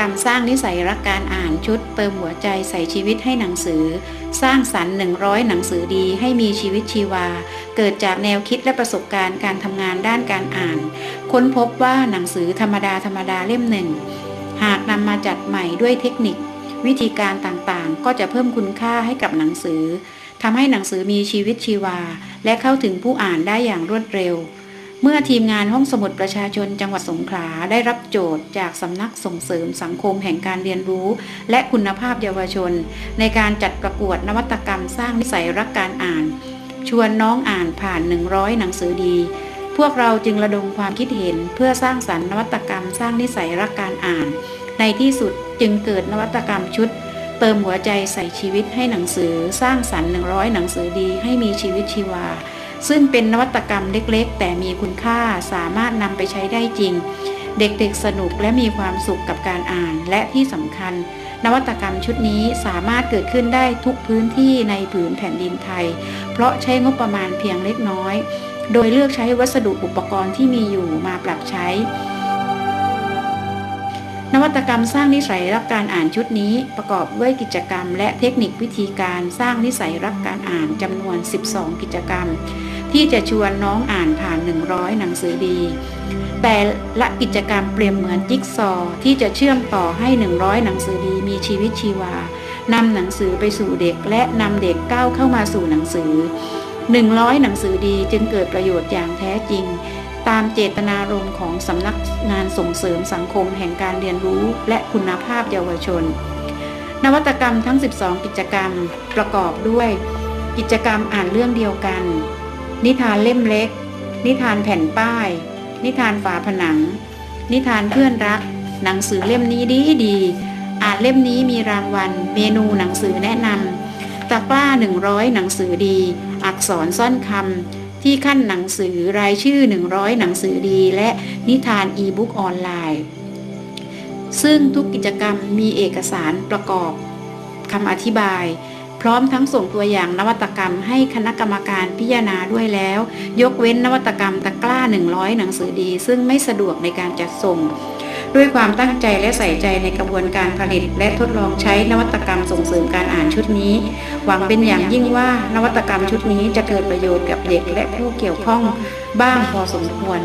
การสร้างนิสัยรักการอ่านชุดเติมหัวใจใส่ชีวิตให้หนังสือ สร้างสรรค์100 หนังสือดีให้มีชีวิตชีวา เกิดจากแนวคิดและประสบการณ์การทำงานด้านการอ่าน ค้นพบว่าหนังสือธรรมดาธรรมดาเล่มหนึ่ง หากนำมาจัดใหม่ด้วยเทคนิค วิธีการต่างๆ ก็จะเพิ่มคุณค่าให้กับหนังสือทำให้หนังสือมีชีวิตชีวา และเข้าถึงผู้อ่านได้อย่างรวดเร็ว เมื่อทีมงานห้องสมุดประชาชนจังหวัดสงขลาได้รับโจทย์จากสำนักส่งเสริมสังคมแห่งการเรียนรู้ และคุณภาพเยาวชน ในการจัดประกวดนวัตกรรมสร้างนิสัยรักการอ่าน ชวนน้องอ่านผ่าน 100 หนังสือดี พวกเราจึงระดมความคิดเห็นเพื่อสร้างสรรค์นวัตกรรมสร้างนิสัยรักการอ่าน ในที่สุดจึงเกิดนวัตกรรมชุด เติมหัวใจใส่ชีวิตให้หนังสือ สร้างสรรค์100 หนังสือดีให้มีชีวิตชีวา ซึ่งเป็นนวัตกรรมเล็กๆ แต่มีคุณค่าสามารถนำไปใช้ได้จริง เด็กๆสนุกและมีความสุขกับการอ่าน และที่สำคัญ นวัตกรรมชุดนี้สามารถเกิดขึ้นได้ทุกพื้นที่ในผืนแผ่นดินไทย เพราะใช้งบประมาณเพียงเล็กน้อย โดยเลือกใช้วัสดุอุปกรณ์ที่มีอยู่มาปรับใช้ นวัตกรรมสร้างนิสัยรักการอ่านชุดนี้ ประกอบด้วยกิจกรรม และเทคนิควิธีการสร้างนิสัยรักการอ่านจำนวน 12 กิจกรรม ที่จะชวนน้องอ่านผ่าน 100 หนังสือดี แต่ละกิจกรรมเปรียบเหมือนจิ๊กซอว์ที่จะเชื่อมต่อให้ 100 หนังสือดีมีชีวิตชีวานำหนังสือไปสู่เด็กและนำเด็กก้าวเข้ามาสู่หนังสือ 100 หนังสือดีจึงเกิดประโยชน์อย่างแท้จริง ตามเจตนารมณ์ของสำนักงานส่งเสริมสังคมแห่งการเรียนรู้และคุณภาพเยาวชน นวัตกรรมทั้ง 12 กิจกรรมประกอบด้วย กิจกรรมอ่านเรื่องเดียวกัน นิทานเล่มเล็ก นิทานแผ่นป้าย นิทานฝาผนัง นิทานเพื่อนรัก หนังสือเล่มนี้ดีดี อ่านเล่มนี้มีรางวัล เมนูหนังสือแนะนำตะกร้า 100 หนังสือดี อักษรซ่อนคำที่ขั้นหนังสือรายชื่อ 100 หนังสือดี และนิทานอีบุ๊กออนไลน์ ซึ่งทุกกิจกรรมมีเอกสารประกอบคำอธิบาย พร้อมทั้งส่งตัวอย่างนวัตกรรมให้คณะกรรมการพิจารณาด้วยแล้ว ยกเว้นนวัตกรรมตะกร้า 100 หนังสือดี ซึ่งไม่สะดวกในการจัดส่ง ด้วยความตั้งใจและใส่ใจในกระบวนการผลิต และทดลองใช้นวัตกรรมส่งเสริมการอ่านชุดนี้ หวังเป็นอย่างยิ่งว่านวัตกรรมชุดนี้จะเกิดประโยชน์กับเด็กและผู้เกี่ยวข้องบ้างพอสมควร